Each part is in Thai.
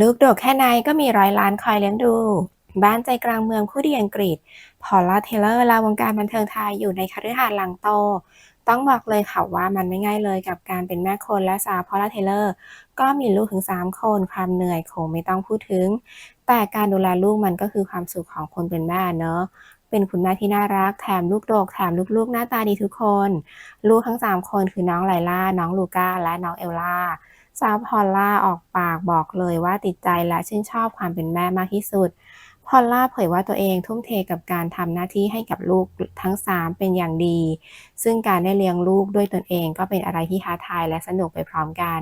ลูกโดดแค่ไหนก็มีร้อยล้านคอยเลี้ยงดู บ้านใจกลางเมืองคู่ดีอังกฤษ พอลล่าเทเลอร์ลาวงการบันเทิงไทยอยู่ในคฤหาสน์หลังโต ต้องบอกเลยค่ะว่ามันไม่ง่ายเลยกับการเป็นแม่คนและสาวพอลล่าเทเลอร์ ก็มีลูกถึง 3 คน ความเหนื่อยคงไม่ต้องพูดถึง แต่การดูแลลูกมันก็คือความสุขของคนเป็นแม่เนอะ เป็นคุณแม่ที่น่ารัก แถมลูกโดก แถมลูกๆ หน้าตาดีทุกคน ลูกทั้ง 3 คนคือน้องไลล่า น้องลูก้า และน้องเอลล่าสาวพอลล่าออกปากบอกเลยว่าติดใจและชื่นชอบความเป็นแม่มากที่สุด พอลล่าเผยว่าตัวเองทุ่มเทกับการทำหน้าที่ให้กับลูกทั้ง 3 เป็นอย่างดี ซึ่งการได้เลี้ยงลูกด้วยตนเองก็เป็นอะไรที่ท้าทายและสนุกไปพร้อมกัน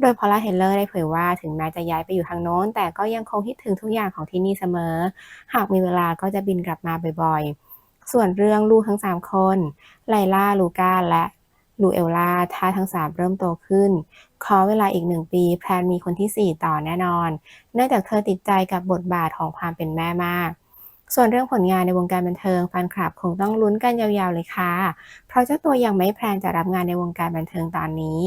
โดยพอลล่าเฮเลอร์ได้เผยว่าถึงแม้จะย้ายไปอยู่ทางโน้น แต่ก็ยังคงคิดถึงทุกอย่างของที่นี่เสมอ หากมีเวลาก็จะบินกลับมาบ่อยๆ ส่วนเรื่องลูกทั้ง 3 คน ไลล่า ลูก้า และ ลูเอลล่าถ้าทั้ง 3 เริ่มโตขึ้น ขอเวลาอีกหนึ่งปี แพลนมีคนที่ 4 ต่อแน่นอน เนื่องจากเธอติดใจกับบทบาทของความเป็นแม่มาก ส่วนเรื่องผลงานในวงการบันเทิงแฟนคลับคงต้องลุ้นกันยาวๆเลยค่ะ เพราะเจ้าตัวยังไม่แพลนจะรับงานในวงการบันเทิงตอนนี้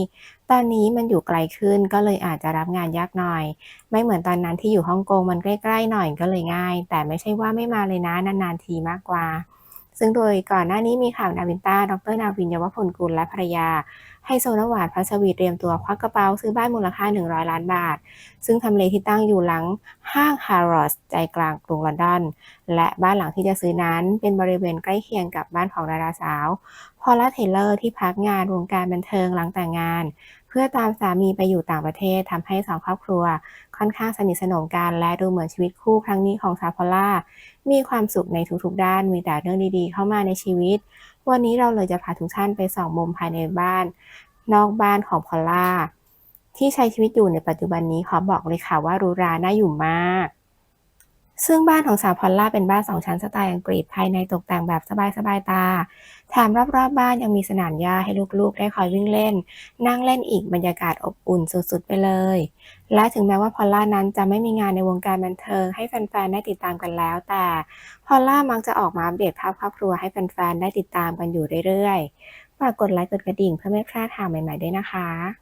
ตอนนี้มันอยู่ไกลขึ้นก็เลยอาจจะรับงานยากหน่อย ไม่เหมือนตอนนั้นที่อยู่ฮ่องกงมันใกล้ๆหน่อยก็เลยง่าย แต่ไม่ใช่ว่าไม่มาเลยนะนานๆทีมากกว่า ซึ่งโดยก่อนหน้านี้มีข่าวนาวินต้า ดรนาวินยวพลกุลและภรรยาไฮโซนวานพัชวีเตรียมตัวควักกระเป๋าซื้อบ้านมูลค่า 100 ล้านบาท ซึ่งทำเลที่ตั้งอยู่หลังห้าง Harrods ใจกลางกรุงลอนดอน และบ้านหลังที่จะซื้อนั้นเป็นบริเวณใกล้เคียงกับบ้านของดาราสาว พอลล่าเทเลอร์ที่พักงานวงการบันเทิงหลังแต่งงาน เพื่อตามสามีไปอยู่ต่างประเทศทำให้สองครอบครัว ค่อนข้างสนิทสนมกันและดูเหมือนชีวิตคู่ครั้งนี้ของซาพอล่ามีความสุขในทุกๆ ด้านมีแต่เรื่องดีๆ เข้ามาในชีวิต วันนี้เราเลยจะพาทุกท่านไปส่องมุมภายในบ้าน นอกบ้านของพอล่าที่ใช้ชีวิตอยู่ในปัจจุบันนี้ขอบอกเลยค่ะว่ารูราน่าอยู่มาก ซึ่งบ้านของสาวพอลล่าเป็นบ้านสองชั้นสไตล์อังกฤษภายในตกแต่งแบบสบายๆตา แถมรอบๆบ้านยังมีสนามหญ้าให้ลูกๆ ได้คอยวิ่งเล่น นั่งเล่นอีกบรรยากาศอบอุ่นสุดๆไปเลย และถึงแม้ว่าพอลล่านั้นจะไม่มีงานในวงการบันเทิงให้แฟนๆได้ติดตามกันแล้ว แต่พอลล่ามักจะออกมาอัปเดตภาพครอบครัวให้แฟนๆได้ติดตามกันอยู่เรื่อยๆฝากกดไลค์กดกระดิ่งเพื่อไม่พลาดข่าวใหม่ๆด้วยนะคะ